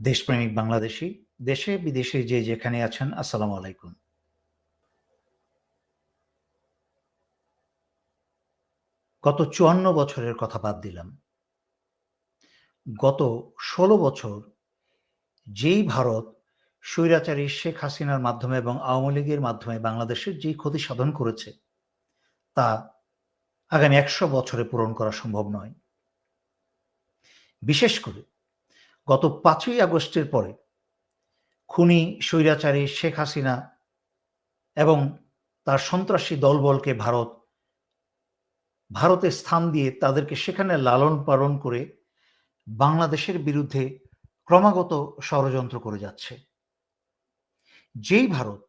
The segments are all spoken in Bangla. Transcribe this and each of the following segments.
দেশপ্রেমিক বাংলাদেশী, দেশে বিদেশে যে যেখানে আছেন, আসসালামু আলাইকুম। গত চুয়ান্ন বছরের কথা বাদ দিলাম। গত ষোলো বছর যেই ভারত স্বৈরাচারী শেখ হাসিনার মাধ্যমে এবং আওয়ামী লীগের মাধ্যমে বাংলাদেশের যেই ক্ষতি সাধন করেছে, তা আগামী একশো বছরে পূরণ করা সম্ভব নয়। বিশেষ করে গত পাঁচই আগস্টের পরে খুনি স্বৈরাচারী শেখ হাসিনা এবং তার সন্ত্রাসী দলবলকে ভারত, ভারতে স্থান দিয়ে তাদেরকে সেখানে লালন পালন করে বাংলাদেশের বিরুদ্ধে ক্রমাগত ষড়যন্ত্র করে যাচ্ছে। যেই ভারত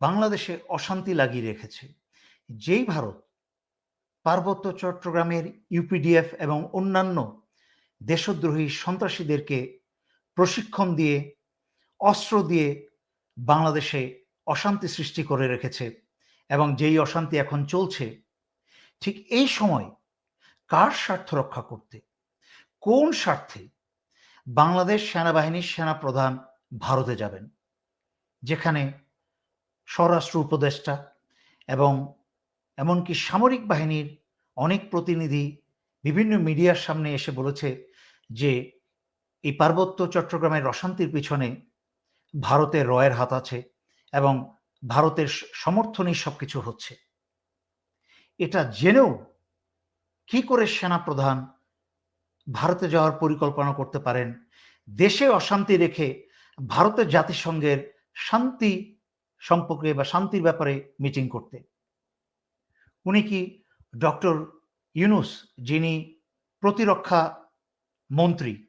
বাংলাদেশে অশান্তি লাগিয়ে রেখেছে, যেই ভারত পার্বত্য চট্টগ্রামের ইউপিডিএফ এবং অন্যান্য দেশদ্রোহী সন্ত্রাসীদেরকে প্রশিক্ষণ দিয়ে, অস্ত্র দিয়ে বাংলাদেশে অশান্তি সৃষ্টি করে রেখেছে এবং যেই অশান্তি এখন চলছে, ঠিক এই সময় কার স্বার্থ রক্ষা করতে? কোন স্বার্থে বাংলাদেশ সেনাবাহিনীর সেনা প্রধান ভারতে যাবেন? যেখানে স্বরাষ্ট্র উপদেষ্টা এবং এমনকি সামরিক বাহিনীর অনেক প্রতিনিধি বিভিন্ন মিডিয়ার সামনে এসে বলেছে যে এই পার্বত্য চট্টগ্রামের অশান্তির পিছনে ভারতের রয়ের হাত আছে এবং ভারতের সমর্থনই সবকিছু হচ্ছে। এটা জেনেও কি করে সেনা প্রধান ভারতে যাওয়ার পরিকল্পনা করতে পারেন, দেশে অশান্তি রেখে ভারতের জাতিসংঘের শান্তি সম্পর্কে বা শান্তির ব্যাপারে মিটিং করতে। উনি কি ডক্টর ইউনুস যিনি প্রতিরক্ষা মন্ত্রী,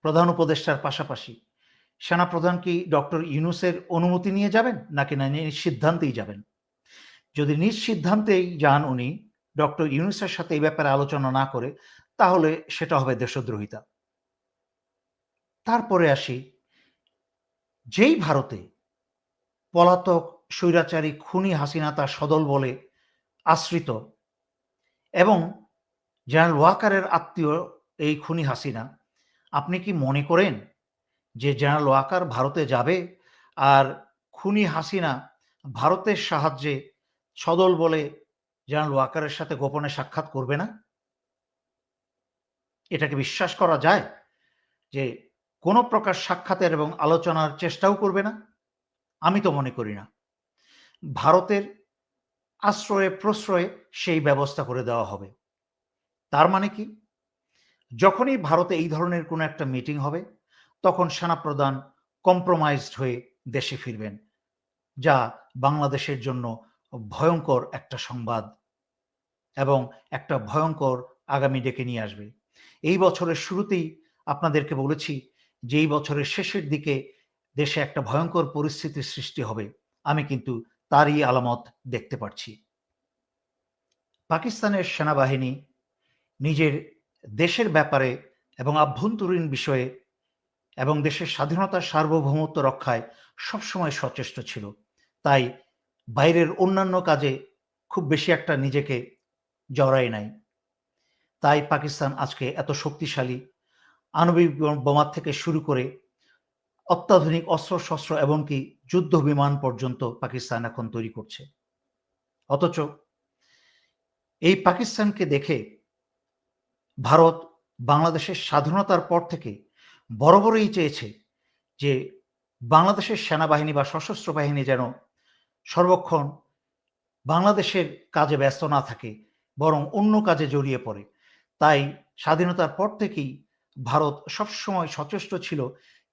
প্রধান উপদেষ্টার পাশাপাশি। সেনা প্রধান কি ডক্টর ইউনুসের অনুমতি নিয়ে যাবেন নাকি না নিজ সিদ্ধান্তেই যাবেন? যদি নিজ সিদ্ধান্তেই যান উনি, ডক্টর ইউনুসের সাথে এই ব্যাপারে আলোচনা না করে, তাহলে সেটা হবে দেশদ্রোহিতা। তারপরে আসি, যেই ভারতে পলাতক স্বৈরাচারী খুনি হাসিনা তার সদল বলে আশ্রিত এবং জেনারেল ওয়াকারের আত্মীয় এই খুনি হাসিনা। আপনি কি মনে করেন যে জেনারেল ওয়াকার ভারতে যাবে আর খুনি হাসিনা ভারতের সাহায্যে সদল বলে জেনারেল ওয়াকারের সাথে গোপনে সাক্ষাৎ করবে না? এটাকে বিশ্বাস করা যায় যে কোনো প্রকার সাক্ষাতের এবং আলোচনার চেষ্টাও করবে না? আমি তো মনে করি না। ভারতের আশ্রয়ে প্রশ্রয়ে সেই ব্যবস্থা করে দেওয়া হবে। তার মানে কি? যখনই ভারতে এই ধরনের কোনো একটা মিটিং হবে, তখন সেনাপ্রধান কম্প্রোমাইজড হয়ে দেশে ফিরবেন, যা বাংলাদেশের জন্য ভয়ঙ্কর একটা সংবাদ এবং একটা ভয়ঙ্কর আগামী ডেকে নিয়ে আসবে। এই বছরের শুরুতেই আপনাদেরকে বলেছি যে এই বছরের শেষের দিকে দেশে একটা ভয়ঙ্কর পরিস্থিতির সৃষ্টি হবে, আমি কিন্তু তারই আলামত দেখতে পাচ্ছি পাকিস্তানের সেনাবাহিনী নিজের দেশের ব্যাপারে এবং আভ্যন্তরীণ বিষয়ে এবং দেশের স্বাধীনতার সার্বভৌমত্ব রক্ষায় সবসময় সচেষ্ট ছিল। তাই বাইরের অন্যান্য কাজে খুব বেশি একটা নিজেকে জড়ায় নাই। তাই পাকিস্তান আজকে এত শক্তিশালী আণবিক বোমার থেকে শুরু করে অত্যাধুনিক অস্ত্র, শস্ত্র এমনকি যুদ্ধ বিমান পর্যন্ত পাকিস্তান এখন তৈরি করছে। অথচ এই পাকিস্তানকে দেখে ভারত বাংলাদেশের স্বাধীনতার পর থেকে বরাবরই চেয়েছে যে বাংলাদেশের সেনাবাহিনী বা সশস্ত্র বাহিনী যেন সর্বক্ষণ বাংলাদেশের কাজে ব্যস্ত না থাকে, বরং অন্য কাজে জড়িয়ে পড়ে। তাই স্বাধীনতার পর থেকেই ভারত সবসময় সচেষ্ট ছিল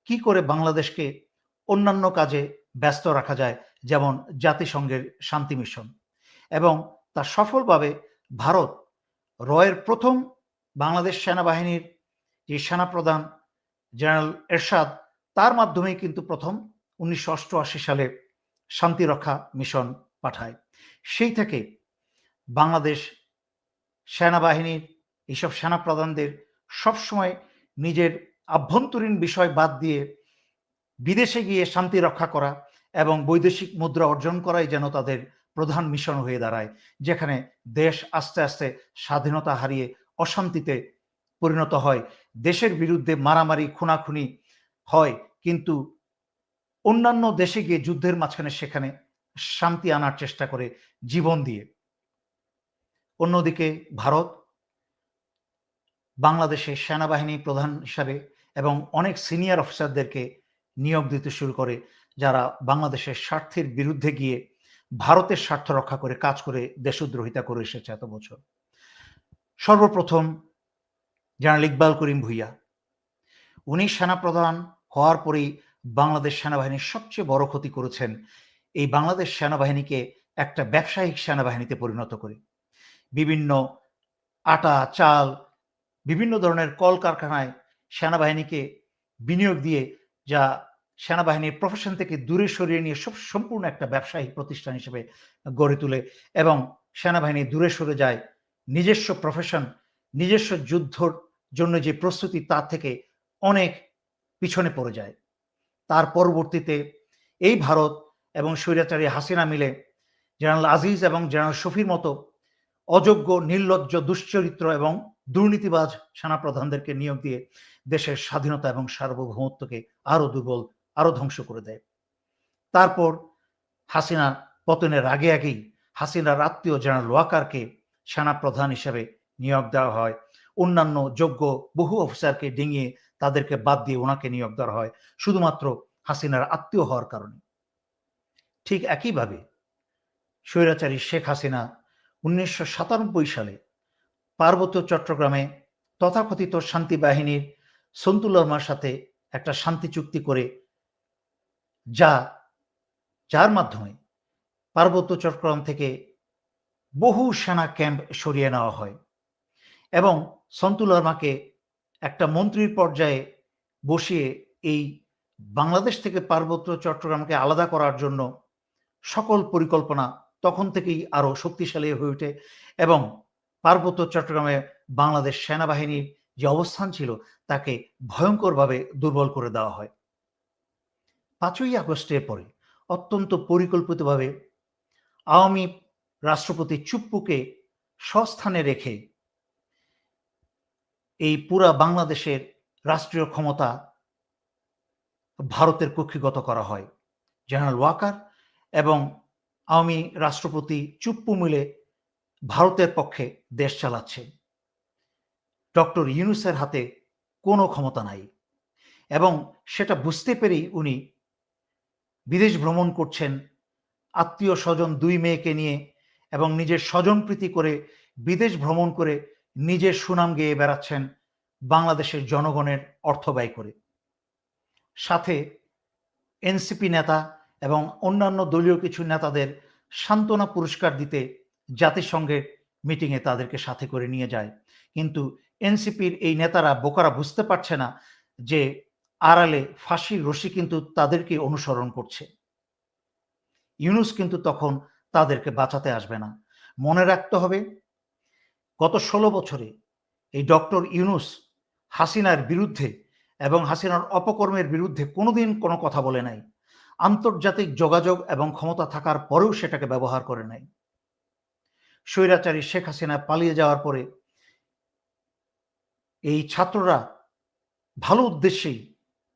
কি করে বাংলাদেশকে অন্যান্য কাজে ব্যস্ত রাখা যায়, যেমন জাতিসংঘের শান্তি মিশন। এবং তা সফলভাবে ভারত রয়ের প্রথম বাংলাদেশ সেনাবাহিনীর যে সেনাপ্রধান জেনারেল এরশাদ, তার মাধ্যমেই কিন্তু প্রথম উনিশশো অষ্টআশি সালে শান্তিরক্ষা মিশন পাঠায়। সেই থেকে বাংলাদেশ সেনাবাহিনীর এইসব সেনাপ্রধানদের সবসময় নিজের আভ্যন্তরীণ বিষয় বাদ দিয়ে বিদেশে গিয়ে শান্তি রক্ষা করা এবং বৈদেশিক মুদ্রা অর্জন করাই যেন তাদের প্রধান মিশন হয়ে দাঁড়ায়, যেখানে দেশ আস্তে আস্তে স্বাধীনতা হারিয়ে অশান্তিতে পরিণত হয়। দেশের বিরুদ্ধে মারামারি, খুনাখুনি হয়, কিন্তু অন্যান্য দেশে গিয়ে যুদ্ধের মাঝখানে সেখানে শান্তি আনার চেষ্টা করে জীবন দিয়ে। অন্যদিকে ভারত বাংলাদেশের সেনাবাহিনী প্রধান হিসাবে এবং অনেক সিনিয়র অফিসারদেরকে নিয়োগ দিতে শুরু করে, যারা বাংলাদেশের স্বার্থের বিরুদ্ধে গিয়ে ভারতের স্বার্থ রক্ষা করে কাজ করে দেশদ্রোহিতা করে এসেছে এত বছর। সর্বপ্রথম জেনারেল ইকবাল করিম ভুইয়া। উনি সেনাপ্রধান হওয়ার পরেই বাংলাদেশ সেনাবাহিনীর সবচেয়ে বড় ক্ষতি করেছেন এই বাংলাদেশ সেনাবাহিনীকে একটা ব্যবসায়িক সেনাবাহিনীতে পরিণত করে। বিভিন্ন আটা, চাল, বিভিন্ন ধরনের কলকারখানায় সেনাবাহিনীকে বিনিয়োগ দিয়ে যা সেনাবাহিনীর প্রফেশন থেকে দূরে সরিয়ে নিয়ে সব সম্পূর্ণ একটা ব্যবসায়িক প্রতিষ্ঠান হিসেবে গড়ে তোলে এবং সেনাবাহিনী দূরে সরে যায় নিজস্ব প্রফেশন নিজস্ব যুদ্ধর জন্য যে প্রস্তুতি তার থেকে অনেক পিছনে পড়ে যায়। তার পরবর্তীতে এই ভারত এবং স্বৈরাচারী হাসিনা মিলে জেনারেল আজিজ এবং জেনারেল শফির মতো অযোগ্য, নির্লজ্জ, দুশ্চরিত্র এবং দুর্নীতিবাজ সেনাপ্রধানদেরকে নিয়োগ দিয়ে দেশের স্বাধীনতা এবং সার্বভৌমত্বকে আরও দুর্বল, আরও ধ্বংস করে দেয়। তারপর হাসিনা পতনের আগে আগেই হাসিনার আত্মীয় জেনারেল ওয়াকারকে সেনাপ্রধান হিসেবে নিয়োগ দেওয়া হয়। অন্যান্য যোগ্য বহু অফিসারকে ডিঙিয়ে তাদেরকে বাদ দিয়ে ওনাকে নিয়োগ দেওয়া হয়, শুধুমাত্র হাসিনার আত্মীয় হওয়ার কারণে। ঠিক একইভাবে স্বৈরাচারী শেখ হাসিনা উনিশশো সাতানব্বই সালে পার্বত্য চট্টগ্রামে তথাকথিত শান্তি বাহিনীর সন্তুলর্মার সাথে একটা শান্তি চুক্তি করে, যা, যার মাধ্যমে পার্বত্য চট্টগ্রাম থেকে বহু সেনা ক্যাম্প সরিয়ে নেওয়া হয় এবং সন্তুলর্মাকে একটা মন্ত্রীর পর্যায়ে বসিয়ে এই বাংলাদেশ থেকে পার্বত্য চট্টগ্রামকে আলাদা করার জন্য সকল পরিকল্পনা তখন থেকেই আরও শক্তিশালী হয়ে ওঠে এবং পার্বত্য চট্টগ্রামে বাংলাদেশ সেনাবাহিনীর যে অবস্থান ছিল তাকে ভয়ঙ্করভাবে দুর্বল করে দেওয়া হয়। পাঁচই আগস্টের পরে অত্যন্ত পরিকল্পিতভাবে আওয়ামী রাষ্ট্রপতি চুপ্পুকে স্বস্থানে রেখে এই পুরা বাংলাদেশের রাষ্ট্রীয় ক্ষমতা ভারতের কক্ষিগত করা হয়। জেনারেল ওয়াকার এবং আওয়ামী রাষ্ট্রপতি চুপ্পু মিলে ভারতের পক্ষে দেশ চালাচ্ছে। ডক্টর ইউনুসের হাতে কোনো ক্ষমতা নাই এবং সেটা বুঝতে পেরেই উনি বিদেশ ভ্রমণ করছেন। আত্মীয় স্বজন দুই মেয়েকে নিয়ে এবং নিজের স্বজনপ্রীতি করে বিদেশ ভ্রমণ করে নিজের সুনাম গেয়ে বেড়াচ্ছেন বাংলাদেশের জনগণের অর্থ ব্যয় করে। সাথে এনসিপি নেতা এবং অন্যান্য দলীয় কিছু নেতাদের সান্ত্বনা পুরস্কার দিতে জাতিসংঘের মিটিংয়ে তাদেরকে সাথে করে নিয়ে যায়। কিন্তু এনসিপির এই নেতারা বোকারা বুঝতে পারছে না যে আড়ালে ফাঁসির রশি কিন্তু তাদেরকে অনুসরণ করছে। ইউনুস কিন্তু তখন তাদেরকে বাঁচাতে আসবে না। মনে রাখতে হবে, গত ষোলো বছরে এই ডক্টর ইউনুস হাসিনার বিরুদ্ধে এবং হাসিনার অপকর্মের বিরুদ্ধে কোনোদিন কোনো কথা বলে নাই। আন্তর্জাতিক যোগাযোগ এবং ক্ষমতা থাকার পরেও সেটাকে ব্যবহার করে নাই। স্বৈরাচারী শেখ হাসিনা পালিয়ে যাওয়ার পরে এই ছাত্ররা ভালো উদ্দেশ্যেই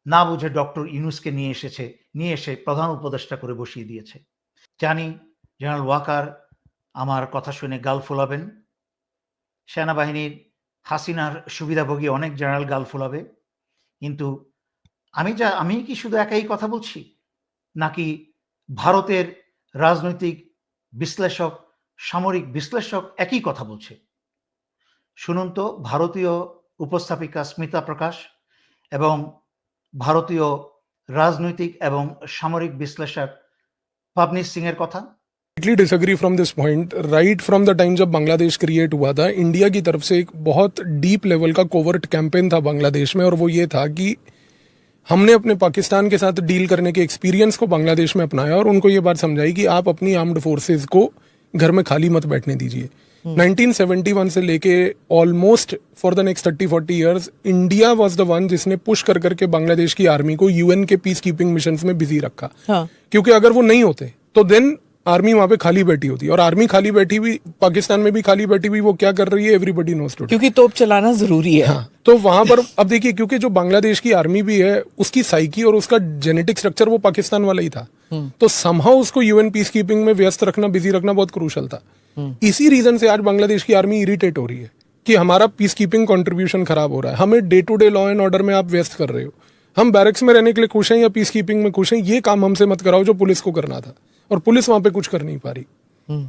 না বুঝে ডক্টর ইউনুসকে নিয়ে এসেছে, নিয়ে এসে প্রধান উপদেষ্টা করে বসিয়ে দিয়েছে। জানি জেনারেল ওয়াকার আমার কথা শুনে গাল ফোলাবেন। সেনাবাহিনীর হাসিনার সুবিধাভোগী অনেক জেনারেল গাল ফোলাবে। কিন্তু আমি যা, আমি কি শুধু একাই কথা বলছি? নাকি ভারতের রাজনৈতিক বিশ্লেষক, সামরিক বিশ্লেষক একই কথা বলছে? শুনুন তো, ভারতীয় উপস্থাপিকা স্মিতা প্রকাশ এবং ভারতীয় রাজনৈতিক এবং সামরিক বিশ্লেষক পাবনিশ সিং এর কথা। Completely disagree from this point. Right from the time जब बांग्लादेश क्रिएट हुआ था इंडिया की तरफ़ से एक बहुत डीप लेवल का कोवर्ट कैंपेन था बांग्लादेश में और वो ये था कि हमने अपने पाकिस्तान के साथ डील करने के एक्सपीरियंस को बांग्लादेश में अपनाया और उनको ये बात समझाई कि आप अपनी आर्म्ड फोर्सेज को घर में खाली मत बैठने दीजिए। 1971 से लेके almost for the next thirty forty years India was the one जिसने पुश कर करके बांग्लादेश की आर्मी को यूएन के पीस कीपिंग मिशन में बिज़ी रखा। हाँ। क्योंकि अगर वो नहीं होते तो देन आर्मी वहाँ पे खाली बैठी होती है। और आर्मी खाली बैठी हुई पाकिस्तान में भी खाली बैठी हुई वो क्या कर रही है? एवरीबडी नोस टू क्योंकि तोप चलाना ज़रूरी है। हाँ तो वहाँ पर अब देखिए क्योंकि जो बांग्लादेश की आर्मी भी है उसकी साइकी और उसका जेनेटिक स्ट्रक्चर वो पाकिस्तान वाला ही था। तो समहाउ उसको यूएन पीस कीपिंग में व्यस्त रखना बिज़ी रखना बहुत क्रूशल था। इसी रीजन से आज बांग्लादेश की आर्मी इरिटेट हो रही है कि हमारा पीस कीपिंग कॉन्ट्रीब्यूशन खराब हो रहा है। हमें day to day law and order में आप व्यस्त कर रहे हो। हम बैरक्स में रहने के लिए खुश हैं या पीस कीपिंग में खुश हैं ये काम हमसे मत कराओ जो पुलिस को करना था। और पुलिस वहाँ पे कुछ कर नहीं पा रही।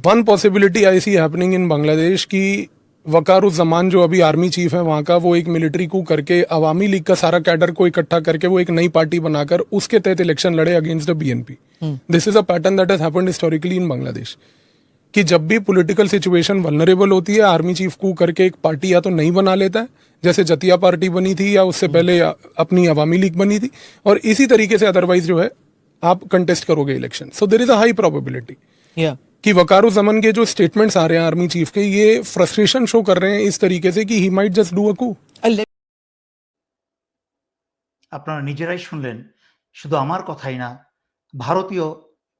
One possibility I see happening in Bangladesh की वकारुज्जमान जो अभी आर्मी चीफ है वहाँ का, वो एक मिलिट्री को करके, अवामी लीग का सारा कैडर को इकट्ठा करके, वो एक नई पार्टी बनाकर उसके तहत इलेक्शन लड़े against the BNP this is a pattern that happened historically in Bangladesh कि जब भी पॉलिटिकल सिचुएशन वनरेबल होती है आर्मी चीफ को करके एक पार्टी या तो नहीं बना लेता है, जैसे जतिया पार्टी बनी थी या उससे पहले अपनी अवामी लीग बनी थी। और इसी तरीके से अदरवाइज़ जो है आप कंटेस्ट करोगे election so there is a high probability या कि वकारो जमन के जो स्टेटमेंट्स आ रहे हैं आर्मी चीफ के ये फ्रस्ट्रेशन शो कर रहे हैं इस तरीके से कि he might just do a coup আপনারা নিজেরাই শুনলেন শুধু আমার কথাই না ভারতীয়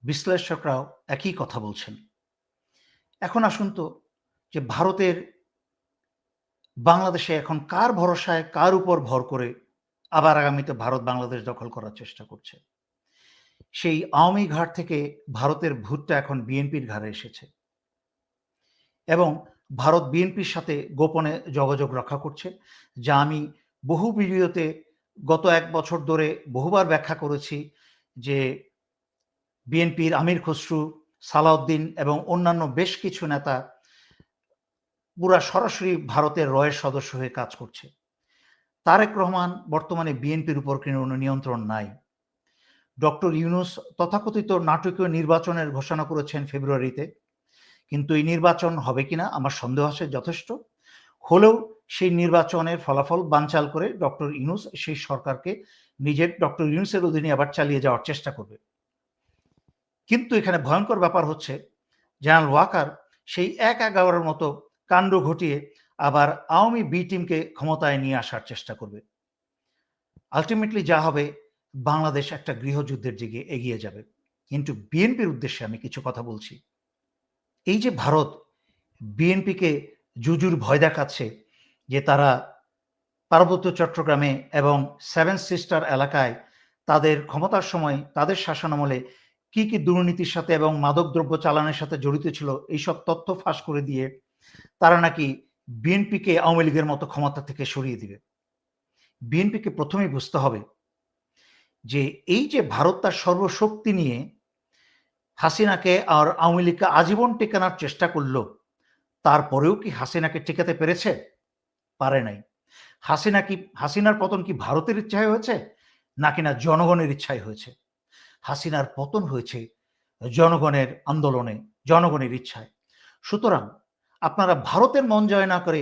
বিশ্লেষকরাও একই কথা বলছেন এখন আসুন তো যে ভারতের বাংলাদেশে এখন কার ভরসায় কার উপর ভর করে আবার আগামীতে ভারত বাংলাদেশ দখল করার চেষ্টা করছে সেই আওয়ামী ঘাট থেকে ভারতের ভূতটা এখন বিএনপির ঘাড়ে এসেছে। এবং ভারত বিএনপির সাথে গোপনে যোগাযোগ রক্ষা করছে, যা আমি বহু ভিডিওতে গত এক বছর ধরে বহুবার ব্যাখ্যা করেছি যে বিএনপির আমির খসরু, সালাউদ্দিন এবং অন্যান্য বেশ কিছু নেতা পুরা সরাসরি ভারতের রয়ের সদস্য হয়ে কাজ করছে। তারেক রহমান বর্তমানে বিএনপির উপর কোনো নিয়ন্ত্রণ নাই। ডক্টর ইউনুস তথাকথিত নাটকীয় নির্বাচনের ঘোষণা করেছেন ফেব্রুয়ারিতে। কিন্তু এই নির্বাচন হবে কিনা আমার সন্দেহ আছে যথেষ্ট। হলেও সেই নির্বাচনের ফলাফল বানচাল করে ডক্টর ইউনুস সেই সরকারকে নিজের, ডক্টর ইউনুসের অধীনে আবার চালিয়ে যাওয়ার চেষ্টা করবে। কিন্তু এখানে ভয়ঙ্কর ব্যাপার হচ্ছে, জেনারেল ওয়াকার সেই এক এগারোর মতো কাণ্ড ঘটিয়ে আবার আওয়ামী বি টিমকে ক্ষমতায় নিয়ে আসার চেষ্টা করবে। আলটিমেটলি যা হবে বাংলাদেশ একটা গৃহযুদ্ধের দিকে এগিয়ে যাবে। কিন্তু বিএনপির উদ্দেশ্যে আমি কিছু কথা বলছি। এই যে ভারত বিএনপিকে জুজুর ভয় দেখাচ্ছে যে তারা পার্বত্য চট্টগ্রামে এবং সেভেন সিস্টার এলাকায় তাদের ক্ষমতার সময় তাদের শাসনামলে কি কি দুর্নীতির সাথে এবং মাদকদ্রব্য চালানের সাথে জড়িত ছিল, এইসব তথ্য ফাঁস করে দিয়ে তারা নাকি বিএনপিকে আওয়ামী লীগের মতো ক্ষমতা থেকে সরিয়ে দিবে। বিএনপিকে প্রথমেই বুঝতে হবে যে এই যে ভারত তার সর্বশক্তি নিয়ে হাসিনাকে আর আওয়ামী লীগকে আজীবন টেকানোর চেষ্টা করল, তারপরেও কি হাসিনাকে টেকাতে পেরেছে? পারে নাই। হাসিনা কি, হাসিনার পতন কি ভারতের ইচ্ছায় হয়েছে? নাকি না জনগণের ইচ্ছায় হয়েছে? হাসিনার পতন হয়েছে জনগণের আন্দোলনে, জনগণের ইচ্ছায়। সুতরাং আপনারা ভারতের মন জয় না করে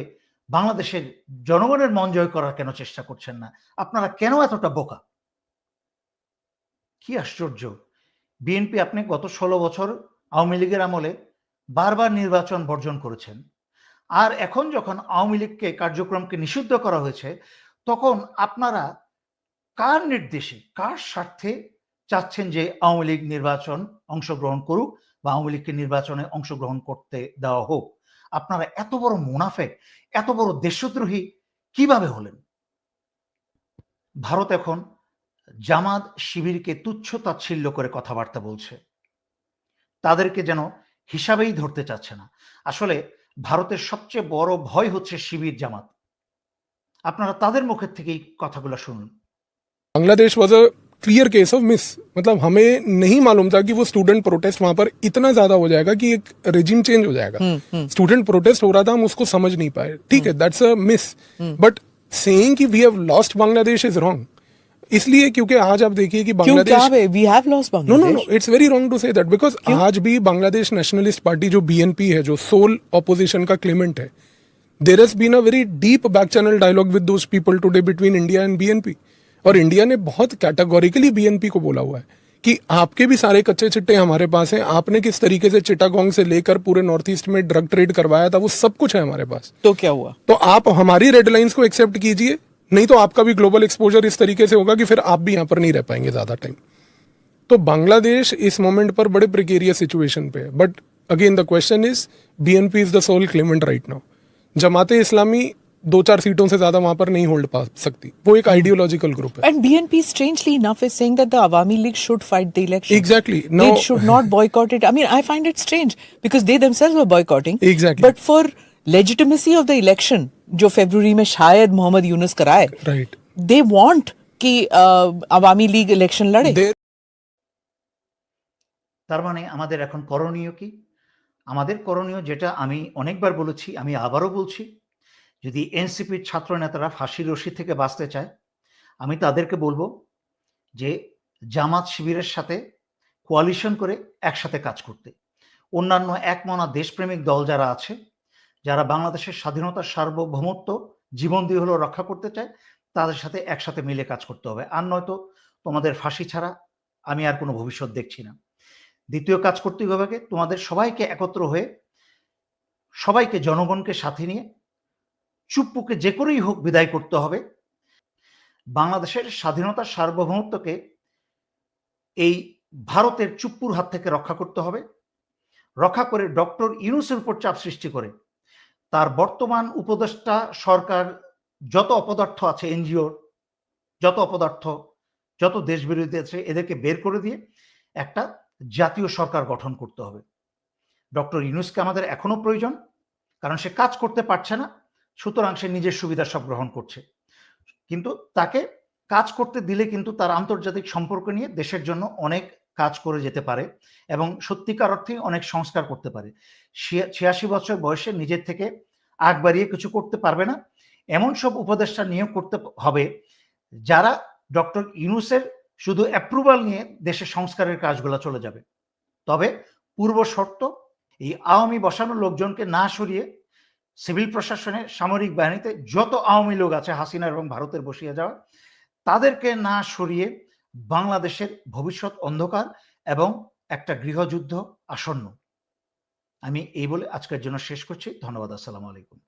বাংলাদেশের জনগণের মন জয় করার কেন চেষ্টা করছেন না? আপনারা কেন এতটা বোকা? কি আশ্চর্য। বিএনপি আপনি গত ষোলো বছর আওয়ামী লীগের আমলে বারবার নির্বাচন বর্জন করেছেন। আর এখন যখন আওয়ামী লীগকে কার্যক্রমকে নিষিদ্ধ করা হয়েছে, তখন আপনারা কার নির্দেশে, কার স্বার্থে চাচ্ছেন যে আওয়ামী লীগ নির্বাচন অংশগ্রহণ করুক বা আওয়ামী লীগকে নির্বাচনে অংশগ্রহণ করতে দেওয়া হোক? আপনারা এত বড় মুনাফেক এত বড় দেশদ্রোহী কীভাবে হলেন? ভারত এখন জামাত শিবিরকে তুচ্ছ তাচ্ছিল্য করে কথাবার্তা বলছে তাদেরকে যেন হিসাবেই ধরতে চাচ্ছে না আসলে ভারতের সবচেয়ে বড় ভয় হচ্ছে শিবির জামাত আপনারা তাদের মুখের থেকেই কথাগুলো শুনুন Bangladesh was a clear case of miss मतलब हमें नहीं मालूम था कि वो स्टूडेंट प्रोटेस्ट वहां पर इतना ज्यादा हो जाएगा कि एक रेजिम चेंज हो जाएगा स्टूडेंट प्रोटेस्ट हो रहा था हम उसको समझ नहीं पाए ठीक है that's a miss but saying कि we have lost Bangladesh is wrong इसलिए क्योंकि आज आप देखिए कि Bangladesh we? Have lost no no no it's very wrong to say that because आज भी बांग्लादेश नेशनलिस्ट पार्टी जो बीएनपी है जो सोल ऑपोजिशन का क्लेमेंट है there has been a very deep back channel dialogue with those people today between India and BNP और इंडिया ने बहुत कैटेगोरिकली बीएनपी को बोला हुआ है कि आपके भी सारे कच्चे चिट्टे हमारे पास हैं आपने किस तरीके से चिटागोंग से लेकर पूरे नॉर्थ ईस्ट में ड्रग ट्रेड करवाया था वो सब कुछ है हमारे पास। तो क्या हुआ? तो आप हमारी रेड लाइंस को एक्सेप्ट कीजिए नहीं तो आपका भी ग्लोबल एक्सपोजर इस तरीके से होगा कि फिर आप भी यहाँ पर नहीं रह पाएँगे ज़्यादा टाइम तो बांग्लादेश इस मोमेंट पर बड़े प्रिकेरियस सिचुएशन पे है. But again the question is B N P is the sole claimant right now Jamaat Islami दो चार सीटों से ज़्यादा वहाँ पर नहीं होल्ड पा सकती. वो एक आइडियोलॉजिकल ग्रुप है. And BNP strangely enough is saying that the league should fight the no it should not boycott it I mean I find it strange because they themselves were boycotting exactly but for legitimacy of the election, जो फरवरी में शायद मोहम्मद यूनुस कराए, राइट they want कि अवामी लीग इलेक्शन लड़े. देर তার মানে আমাদের এখন করণীয় কি আমাদের করণীয় যেটা আমি অনেকবার বলেছি আমি আবারও বলছি যদি এনসিপির ছাত্র নেতারা ফাঁসির রশি থেকে বাঁচতে চায় আমি তাদেরকে বলবো যে জামাত শিবিরের সাথে কোয়ালিশন করে একসাথে কাজ করতে অন্যান্য একমনা দেশপ্রেমিক দল যারা আছে যারা বাংলাদেশের স্বাধীনতার সার্বভৌমত্ব জীবন দিয়ে হলেও রক্ষা করতে চায়, তাদের সাথে একসাথে মিলে কাজ করতে হবে। আর নয়তো তোমাদের ফাঁসি ছাড়া আমি আর কোনো ভবিষ্যৎ দেখছি না। দ্বিতীয় কাজ করতে হবে? তোমাদের সবাইকে একত্র হয়ে, সবাইকে জনগণকে সাথে নিয়ে চুপ্পুকে যে করেই হোক বিদায় করতে হবে। বাংলাদেশের স্বাধীনতার সার্বভৌমত্বকে এই ভারতের চুপ্পুর হাত থেকে রক্ষা করতে হবে। রক্ষা করে ডক্টর ইউনুসের উপর চাপ সৃষ্টি করে তার বর্তমান উপদেষ্টা সরকার যত অপদার্থ আছে, এনজিওর যত অপদার্থ, যত দেশবিরোধী আছে, এদেরকে বের করে দিয়ে একটা জাতীয় সরকার গঠন করতে হবে। ডক্টর ইউনুসকে আমাদের এখনও প্রয়োজন, কারণ সে কাজ করতে পারছে না, সুতরাং সে নিজের সুবিধা সব গ্রহণ করছে। কিন্তু তাকে কাজ করতে দিলে কিন্তু তার আন্তর্জাতিক সম্পর্ক নিয়ে দেশের জন্য অনেক কাজ করে যেতে পারে এবং সত্যিকার অর্থে অনেক সংস্কার করতে পারে। ছিয়াশি বছর বয়সে নিজের থেকে আগ বাড়িয়ে কিছু করতে পারবে না। এমন সব উপদেষ্টা নিয়োগ করতে হবে যারা ডক্টর ইউনুসের শুধু অ্যাপ্রুভাল নিয়ে দেশের সংস্কারের কাজগুলো চলে যাবে। তবে পূর্ব শর্ত, এই আওয়ামী বসানো লোকজনকে না সরিয়ে সিভিল প্রশাসনে সামরিক বাহিনীতে যত আওয়ামী লোক আছে, হাসিনা এবং ভারতের বসিয়ে যাওয়া, তাদেরকে না সরিয়ে বাংলাদেশের ভবিষ্যৎ অন্ধকার এবং একটা গৃহযুদ্ধ আসন্ন। আমি এই বলে আজকের জন্য শেষ করছি। ধন্যবাদ। আসসালামু আলাইকুম।